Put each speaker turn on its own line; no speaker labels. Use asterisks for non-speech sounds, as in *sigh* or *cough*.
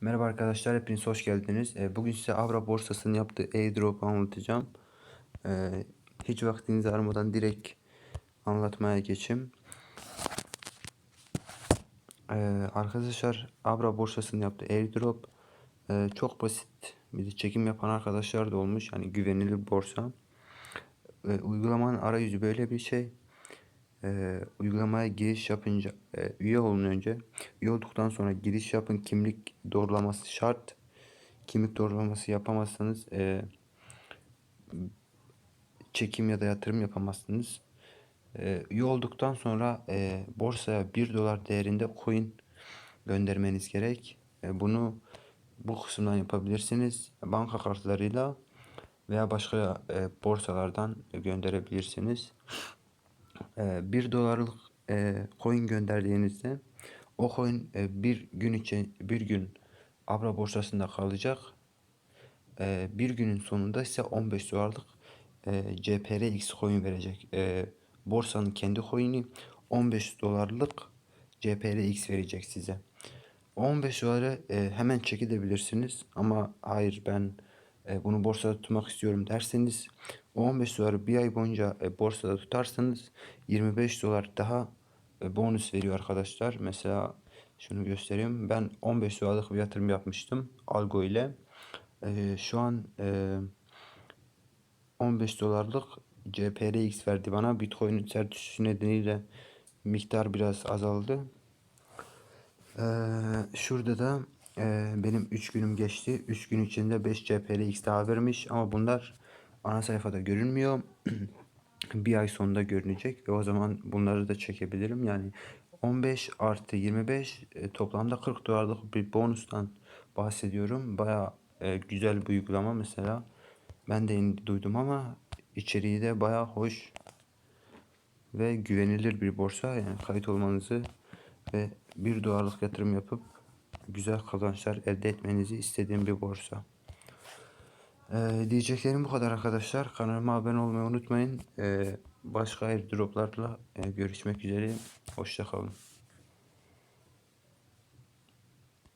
Merhaba arkadaşlar, hepiniz hoş geldiniz. Ee, Bugün size Avra borsasının yaptığı airdrop'u anlatacağım. Ee, Hiç vaktinizi almadan direkt anlatmaya geçeyim. Ee, Arkadaşlar Avra borsasının yaptığı airdrop çok basit. De çekim yapan arkadaşlar da olmuş. Yani güvenilir borsa. Ee, Uygulamanın arayüzü böyle bir şey. Ee, uygulamaya giriş yapınca e, üye olun önce. Üye olduktan sonra giriş yapın. Kimlik doğrulaması şart. Kimlik doğrulaması yapamazsanız e, çekim ya da yatırım yapamazsınız. E, üye olduktan sonra e, borsaya 1 dolar değerinde coin göndermeniz gerek. E, bunu bu kısımdan yapabilirsiniz. Banka kartlarıyla veya başka e, borsalardan gönderebilirsiniz. E, 1 dolarlık e, coin gönderdiğinizde o coin e, bir gün için bir gün Abra borsasında kalacak. E, bir günün sonunda ise 15 dolarlık e, CPRX coin verecek. E, borsanın kendi coin'i 15 dolarlık CPRX verecek size. 15 doları e, hemen çekilebilirsiniz ama hayır ben e, bunu borsada tutmak istiyorum derseniz o 15 doları bir ay boyunca e, borsada tutarsanız 25 dolar daha e, bonus veriyor arkadaşlar. Mesela şunu göstereyim. Ben 15 dolarlık bir yatırım yapmıştım Algo ile. Şu an e, 15 dolarlık CPRX verdi bana. Bitcoin'in sert düşüşü nedeniyle miktar biraz azaldı. Şurada da e, benim 3 günüm geçti. 3 gün içinde 5 CPRX daha vermiş ama bunlar ana sayfada görünmüyor. *clears throat* bir ay sonunda görünecek ve o zaman bunları da çekebilirim. Yani 15 artı 25 e, toplamda 40 dolarlık bir bonustan bahsediyorum. Baya e, güzel bir uygulama mesela. Ben de yeni duydum ama içeriği de baya hoş ve güvenilir bir borsa. Yani kayıt olmanızı ve bir dolarlık yatırım yapıp güzel kazançlar elde etmenizi istediğim bir borsa. Ee, diyeceklerim bu kadar arkadaşlar. Kanalıma abone olmayı unutmayın. Ee, başka airdroplarla e, görüşmek üzere. Hoşçakalın.